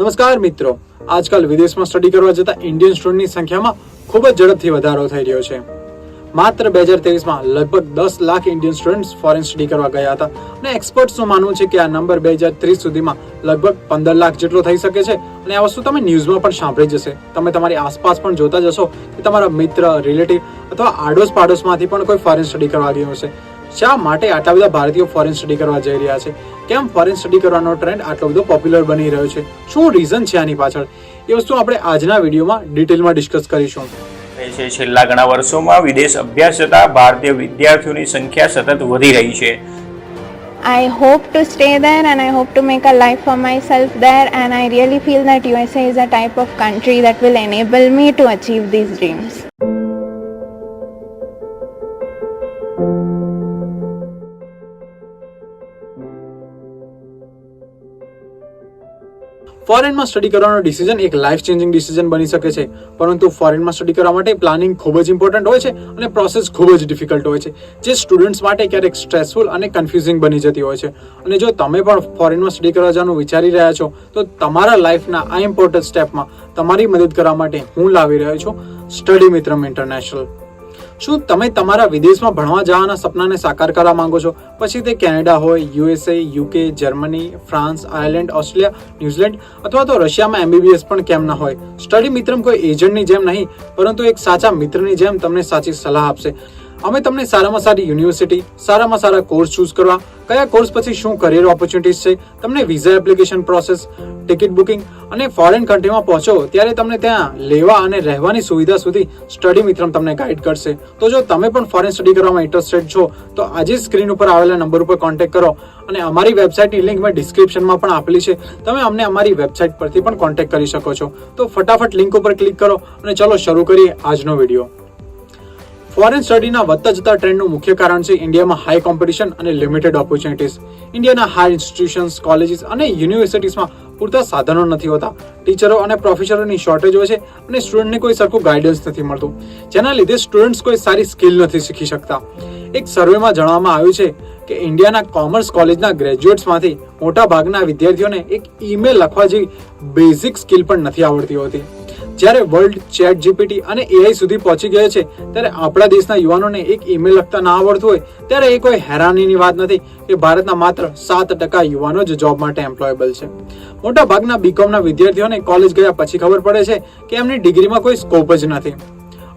નમસ્કાર મિત્રો. આજકાલ વિદેશમાં સ્ટડી કરવા જતા ઇન્ડિયન સ્ટુડન્ટની સંખ્યામાં ખૂબ જ ઝડપથી વધારો થઈ રહ્યો છે. માત્ર બે હજાર તેવીસમાં લગભગ દસ lakh Indian students foreign study કરવા ગયા હતા અને એક્સપર્ટ્સનું માનવું છે કે આ નંબર બે હજાર ત્રીસ સુધીમાં લગભગ પંદર લાખ જેટલો થઈ શકે છે અને આ વસ્તુ તમે ન્યૂઝમાં પણ સાંભળી જશે. તમે તમારી આસપાસ પણ જોતા જશો કે તમારા મિત્ર રિલેટિવ અથવા આડોશ પાડોશમાંથી પણ કોઈ ફોરેન સ્ટડી કરવા ગયું હશે. શા માટે આટલા બધા ભારતીયો ફોરેન સ્ટડી કરવા જઈ રહ્યા છે? કેમ ફોરેન સ્ટડી કરવાનો ટ્રેન્ડ આટલો બધો પોપ્યુલર બની રહ્યો છે? શું રીઝન છે આની પાછળ? એ વસ્તુ આપણે આજના વિડીયોમાં ડિટેલમાં ડિસ્કસ કરીશું. છે છેલ્લા ઘણા વર્ષોમાં વિદેશ અભ્યાસ જતા ભારતીય વિદ્યાર્થીઓની સંખ્યા સતત વધી રહી છે. I hope to stay there and I hope to make a life for myself there and I really feel that USA is a type of country that will enable me to achieve these dreams. ફોરેનમાં study કરવાનો decision એક life changing decision બની શકે છે. પરંતુ ફોરેનમાં study કરવા માટે પ્લાનિંગ ખૂબ જ ઇમ્પોર્ટન્ટ હોય છે અને પ્રોસેસ ખૂબ જ ડિફિકલ્ટ હોય છે. જે સ્ટુડન્ટ્સ માટે ક્યારેક સ્ટ્રેસફુલ અને કન્ફ્યુઝિંગ બની જતી હોય છે. અને જો તમે પણ ફોરેનમાં સ્ટડી કરવા જવાનું વિચારી રહ્યા છો, તો તમારા લાઈફના આ ઇમ્પોર્ટન્ટ સ્ટેપમાં તમારી મદદ કરવા માટે હું લાવી રહ્યો છું. સ્ટડી મિત્રમ ઇન્ટરનેશનલ શું તમે તમારા વિદેશમાં ભણવા જવાના સપનાને સાકાર કરવા માંગો છો? પછી તે કેનેડા હોય, USA, UK, Germany, France, Ireland Australia New Zealand અથવા તો રશિયામાં એમબીબીએસ પણ કેમ ના હોય? સ્ટડી મિત્રમ કોઈ એજન્ટની જેમ નહીં, પરંતુ એક સાચા મિત્રની જેમ તમને સાચી સલાહ આપશે. અમે તમને સારામાં સારી યુનિવર્સિટી, સારામાં સારા કોર્સ ચૂઝ કરવા, કયા કોર્સ પછી શું કરિયર ઓપોર્ચ્યુનિટીઝ છે, તમને visa application process ticket booking અને ફોરેન કન્ટ્રીમાં પહોંચો, ત્યારે તમને ત્યાં લેવા અને રહેવાની સુવિધા સુધી સ્ટડી મિત્રમ તમને ગાઈડ કરશે. તો જો તમે પણ ફોરેન સ્ટડી કરવામાં ઇન્ટરેસ્ટેડ છો, તો આજે સ્ક્રીન ઉપર આવેલા નંબર ઉપર કોન્ટેક્ટ કરો અને અમારી વેબસાઇટની લિંક મેં ડિસ્ક્રિપ્શનમાં પણ આપેલી છે. તમે અમને અમારી વેબસાઇટ પરથી પણ કોન્ટેક્ટ કરી શકો છો. તો ફટાફટ લિંક ઉપર ક્લિક કરો અને ચલો શરૂ કરીએ આજનો વીડિયો ફોરેન સ્ટડીના વધતા જતા ટ્રેન્ડનું મુખ્ય કારણ છે ઇન્ડિયામાં હાઈ કોમ્પિટિશન અને લિમિટેડ ઓપોર્ચ્યુનિટીઝ ઇન્ડિયાના હાઈ ઇન્સ્ટિટ્યુશન્સ કોલેજીસ અને યુનિવર્સિટીઝમાં પૂરતા સાધનો નથી હોતા. ટીચરો અને પ્રોફેસરોની શોર્ટેજ હોય છે અને સ્ટુડન્ટને કોઈ સરખું ગાઈડન્સ નથી મળતું. જેના લીધે સ્ટુડન્ટ્સ કોઈ સારી સ્કિલ નથી શીખી શકતા. એક સર્વેમાં જણાવવામાં આવ્યું છે કે ઇન્ડિયાના કોમર્સ કોલેજના ગ્રેજ્યુએટ્સમાંથી મોટા ભાગના વિદ્યાર્થીઓને એક ઈમેલ લખવા જેવી બેઝિક સ્કિલ પણ નથી આવડતી હોતી. જ્યારે વર્લ્ડ ચેટ જીપીટી અને એઆઈ સુધી પહોંચી ગયો છે, ત્યારે આપણા દેશના યુવાનોને એક ઈમેલ લખતા ના આવડતું હોય, ત્યારે એ કોઈ હેરાનીની વાત નથી કે ભારતના માત્ર સાત ટકા યુવાનો જ જોબ માટે એમ્પ્લોયેબલ છે. મોટા ભાગના બીકોમના વિદ્યાર્થીઓને કોલેજ ગયા પછી ખબર પડે છે કે એમની ડિગ્રીમાં કોઈ સ્કોપ જ નથી.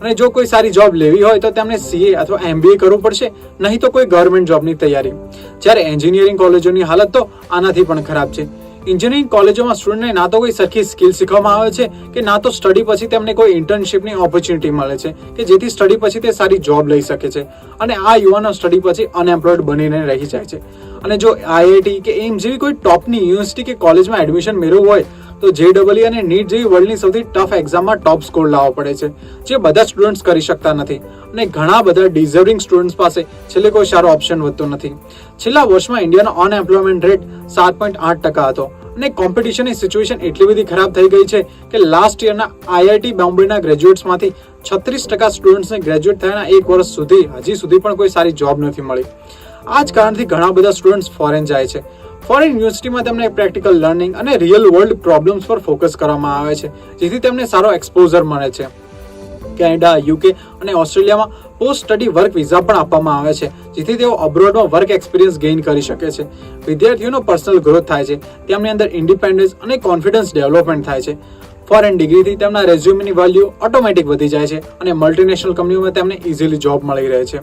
અને જો કોઈ સારી જોબ લેવી હોય તો તેમને સીએ અથવા એમબીએ કરવું પડશે, નહીં તો કોઈ ગવર્મેન્ટ જોબની તૈયારી. જ્યારે એન્જિનિયરિંગ કોલેજોની હાલત તો આનાથી પણ ખરાબ છે. એન્જિનિયરિંગ કોલેજોમાં સ્ટુડન્ટને ના તો કોઈ સરખી સ્કિલ શીખવામાં આવે છે કે ના તો સ્ટડી પછી તેમને કોઈ ઇન્ટર્નશિપની ઓપોર્ચ્યુનિટી મળે છે કે જેથી સ્ટડી પછી તે સારી જોબ લઈ શકે છે અને આ યુવાનો સ્ટડી પછી અનએમ્પ્લોયડ બનીને રહી જાય છે. અને જો આઈઆઈટી કે એમ જેવી કોઈ ટોપની યુનિવર્સિટી કે કોલેજમાં એડમિશન મેળવવું હોય, તો જેડબલઈ અને નીટ જેવી વર્લ્ડની સૌથી ટફ એક્ઝામમાં ટોપ સ્કોર લાવવો પડે છે, જે બધા સ્ટુડન્ટ્સ કરી શકતા નથી. અને ઘણા બધા ડિઝર્વિંગ સ્ટુડન્ટ્સ પાસે છેલ્લે કોઈ સારો ઓપ્શન વધતો નથી. છેલ્લા વર્ષમાં ઇન્ડિયાનો અનએમ્પ્લોયમેન્ટ રેટ સાત પોઈન્ટ આઠ ટકા હતો. અને કોમ્પિટિશનની સિચ્યુએશન એટલી બધી ખરાબ થઈ ગઈ છે કે લાસ્ટ યરના આઈઆઈટી બોમ્બેના ગ્રેજ્યુએટ્સમાંથી છત્રીસ ટકા સ્ટુડન્ટ્સને ગ્રેજ્યુએટ થયાના એક વર્ષ સુધી, હજી સુધી પણ કોઈ સારી જોબ નથી મળી. આ જ કારણથી ઘણા બધા સ્ટુડન્ટ્સ ફોરેન જાય છે. ફોરેન યુનિવર્સિટીમાં તેમને પ્રેક્ટિકલ લર્નિંગ અને રિયલ વર્લ્ડ પ્રોબ્લેમ્સ પર ફોકસ કરવામાં આવે છે, જેથી તેમને સારો એક્સપોઝર મળે છે. કેનેડા, યુકે અને ઓસ્ટ્રેલિયામાં પોસ્ટ સ્ટડી વર્ક વિઝા પણ આપવામાં આવે છે, જેથી તેઓ અબ્રોડમાં વર્ક એક્સપિરિયન્સ ગેઇન કરી શકે છે. વિદ્યાર્થીઓનો પર્સનલ ગ્રોથ થાય છે, તેમની અંદર ઇન્ડિપેન્ડન્સ અને કોન્ફિડન્સ ડેવલપમેન્ટ થાય છે. ફોરેન ડિગ્રીથી તેમના રેઝ્યુમની વેલ્યુ ઓટોમેટિક વધી જાય છે અને મલ્ટીનેશનલ કંપનીઓમાં તેમને ઇઝીલી જોબ મળી રહે છે.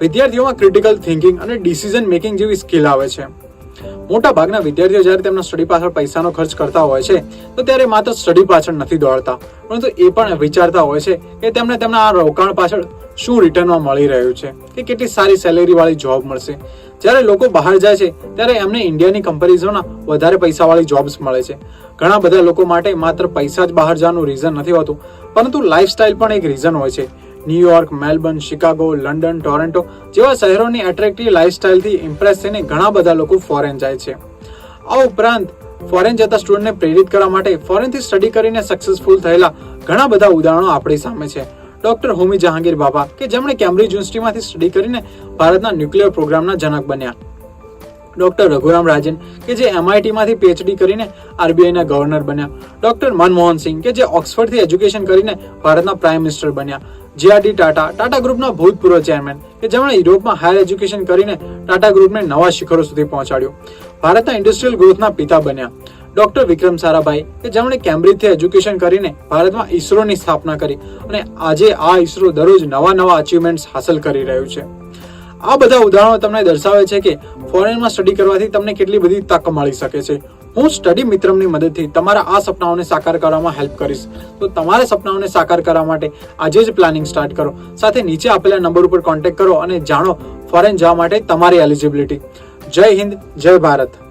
વિદ્યાર્થીઓમાં ક્રિટિકલ થિંકિંગ અને ડિસિઝન મેકિંગ જેવી સ્કિલ આવે છે. મોટા ભાગના વિદ્યાર્થીઓ જ્યારે તેમના સ્ટડી પાછળ પૈસાનો ખર્ચ કરતા હોય છે, તો ત્યારે માત્ર સ્ટડી પાછળ નથી દોડતા. પરંતુ એ પણ વિચારતા હોય છે કે તેમને તેમના આ રોકાણ પાછળ શું રિટર્નમાં મળી રહ્યું છે, કે કેટલી સારી સેલેરીવાળી જોબ મળશે. જ્યારે લોકો બહાર જાય છે, ત્યારે એમને ઇન્ડિયાની કમ્પેરિઝનમાં વધારે પૈસાવાળી જોબ્સ મળે છે. ઘણા બધા લોકો માટે માત્ર પૈસા જ બહાર જવાનું રીઝન નથી હોતું, પરંતુ લાઇફસ્ટાઇલ પણ એક રીઝન હોય છે. New York Melbourne Chicago London Toronto જેવા શહેરોની એટ્રેક્ટિવ લાઇફસ્ટાઇલથી ઇમ્પ્રેસ થઈને ઘણા બધા લોકો ફોરેન જાય છે. આ ઉપરાંત ફોરેન જતા સ્ટુડન્ટને પ્રેરિત કરવા માટે ફોરેનથી સ્ટડી કરીને સક્સેસફુલ થયેલા ઘણા બધા ઉદાહરણો આપણી સામે છે. ડોક્ટર હોમી જહાંગીર બાબા કે જેમણે કેમ્બ્રિજ યુનિવર્સિટીમાંથી સ્ટડી કરીને ભારતના ન્યુક્લિયર પ્રોગ્રામના જનક બન્યા. ડોક્ટર રઘુરામ રાજન, કે જે એમઆઈટીમાંથી પીએચડી કરીને આરબીઆઈના ગવર્નર બન્યા. ડોક્ટર મનમોહન સિંહ, કે જે ઓક્સફર્ડથી એજ્યુકેશન કરીને ભારતના પ્રાઇમ મિનિસ્ટર બન્યા. જીઆરડી ટાટા ટાટા ગ્રુપના ભૂતપૂર્વ ચેરમેન, કે જેમણે યુરોપમાં હાયર એજ્યુકેશન કરીને ટાટા ગ્રુપને નવા શિખરો સુધી પહોંચાડ્યું. ભારતના ઇન્ડસ્ટ્રીયલ ગ્રોથના પિતા બન્યા. ડોક્ટર વિક્રમ સારાભાઈ, કે જેમણે કેમ્બ્રિજથી એજ્યુકેશન કરીને ભારતમાં ઇસરોની સ્થાપના કરી અને આજે આ ઇસરો દરરોજ નવા નવા અચીવમેન્ટ્સ હાંસલ કરી રહ્યું છે. આ બધા ઉદાહરણો તમને દર્શાવે છે કે ફોરેનમાં સ્ટડી કરવાથી તમને કેટલી બધી તક મળી શકે છે. હું સ્ટડી મિત્રમની મદદથી તમારા આ સપનાઓને સાકાર કરવામાં હેલ્પ કરીશ. તો તમારા સપનાઓને સાકાર કરવા માટે આજે જ પ્લાનિંગ સ્ટાર્ટ કરો. સાથે નીચે આપેલા નંબર ઉપર કોન્ટેક્ટ કરો અને જાણો ફોરેન જવા માટે તમારી એલિજિબિલિટી. જય હિન્દ, જય ભારત.